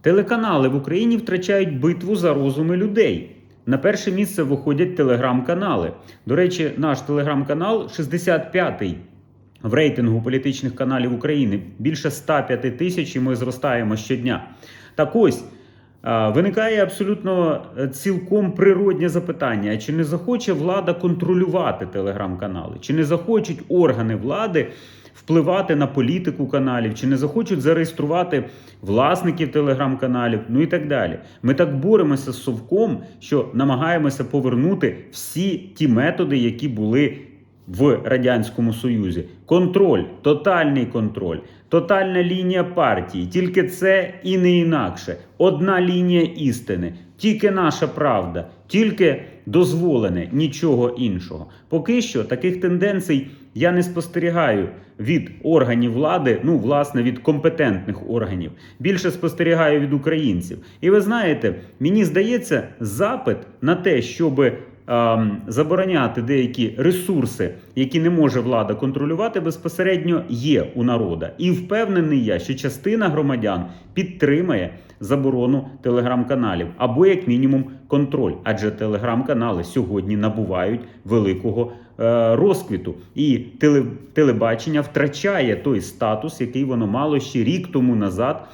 Телеканали в Україні втрачають битву за розуми людей. На перше місце виходять телеграм-канали. До речі, наш телеграм-канал 65-й в рейтингу політичних каналів України. Більше 105 тисяч, і ми зростаємо щодня. Так ось. Виникає абсолютно е, цілком природнє запитання: чи не захоче влада контролювати телеграм-канали? Чи не захочуть органи влади впливати на політику каналів, чи не захочуть зареєструвати власників телеграм-каналів, ну і так далі. Ми так боремося з совком, що намагаємося повернути всі ті методи, які були в Радянському Союзі. Контроль, тотальний контроль, тотальна лінія партії. Тільки це і не інакше. Одна лінія істини, тільки наша правда, тільки дозволене, нічого іншого. Поки що таких тенденцій я не спостерігаю від органів влади, ну, власне, від компетентних органів. Більше спостерігаю від українців. І ви знаєте, мені здається, запит на те, щоби забороняти деякі ресурси, які не може влада контролювати, безпосередньо є у народа. І впевнений я, що частина громадян підтримає заборону телеграм-каналів або, як мінімум, контроль. Адже телеграм-канали сьогодні набувають великого е, розквіту, і теле, телебачення втрачає той статус, який воно мало ще рік тому назад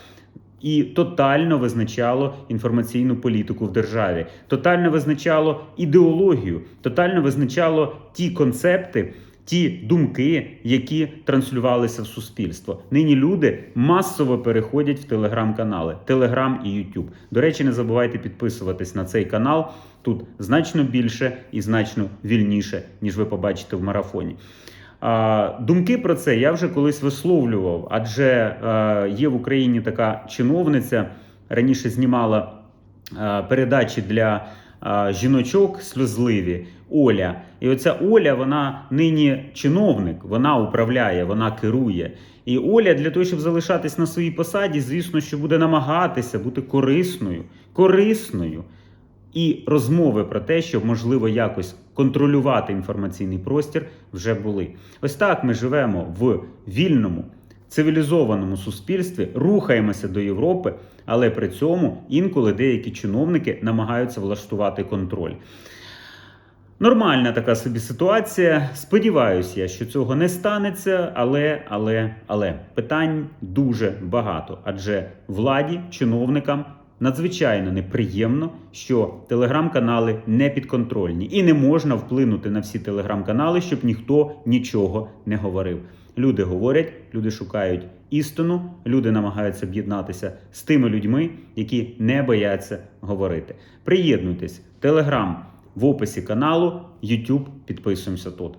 і тотально визначало інформаційну політику в державі, тотально визначало ідеологію, тотально визначало ті концепти. Ті думки, які транслювалися в суспільство, нині люди масово переходять в телеграм-канали, Телеграм і Ютуб. До речі, не забувайте підписуватись на цей канал. Тут значно більше і значно вільніше, ніж ви побачите в марафоні. Думки про це я вже колись висловлював, адже е, є в Україні така чиновниця, раніше знімала е, передачі для е, жіночок сльозливі Оля. І оця Оля, вона нині чиновник, вона управляє, вона керує. І Оля для того, щоб залишатись на своїй посаді, звісно, що буде намагатися бути корисною, корисною. І розмови про те, що можливо якось контролювати інформаційний простір, вже були. Ось так ми живемо в вільному, цивілізованому суспільстві, рухаємося до Європи, але при цьому інколи деякі чиновники намагаються влаштувати контроль. Нормальна така собі ситуація. Сподіваюся, я, що цього не станеться, але, але, але питань дуже багато. Адже владі, чиновникам надзвичайно неприємно, що телеграм-канали не підконтрольні і не можна вплинути на всі телеграм-канали, щоб ніхто нічого не говорив. Люди говорять, люди шукають істину, люди намагаються об'єднатися з тими людьми, які не бояться говорити. Приєднуйтесь, телеграм в описі каналу, YouTube, підписуємося тут.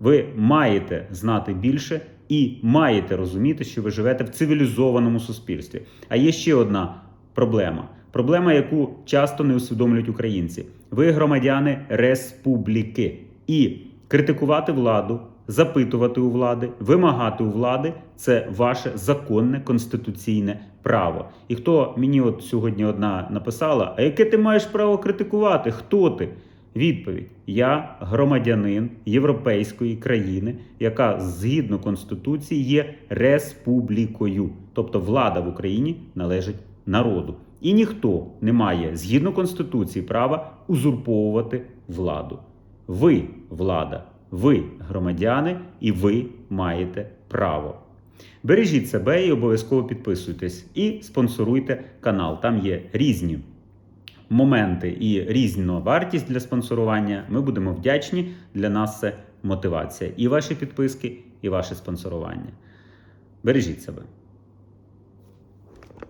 Ви маєте знати більше і маєте розуміти, що ви живете в цивілізованому суспільстві. А є ще одна проблема. Проблема, яку часто не усвідомлюють українці. Ви громадяни республіки. І критикувати владу, запитувати у влади, вимагати у влади це ваше законне конституційне право. І хто мені от сьогодні одна написала: А яке ти маєш право критикувати? Хто ти? Відповідь: Я громадянин європейської країни, яка згідно конституції є республікою, тобто влада в Україні належить народу. І ніхто не має згідно конституції права узурповувати владу. Ви влада, ви громадяни, і ви маєте право. Бережіть себе і обов'язково підписуйтесь і спонсоруйте канал. Там є різні моменти і різна вартість для спонсорування. Ми будемо вдячні. Для нас це мотивація. І ваші підписки, і ваше спонсорування. Бережіть себе.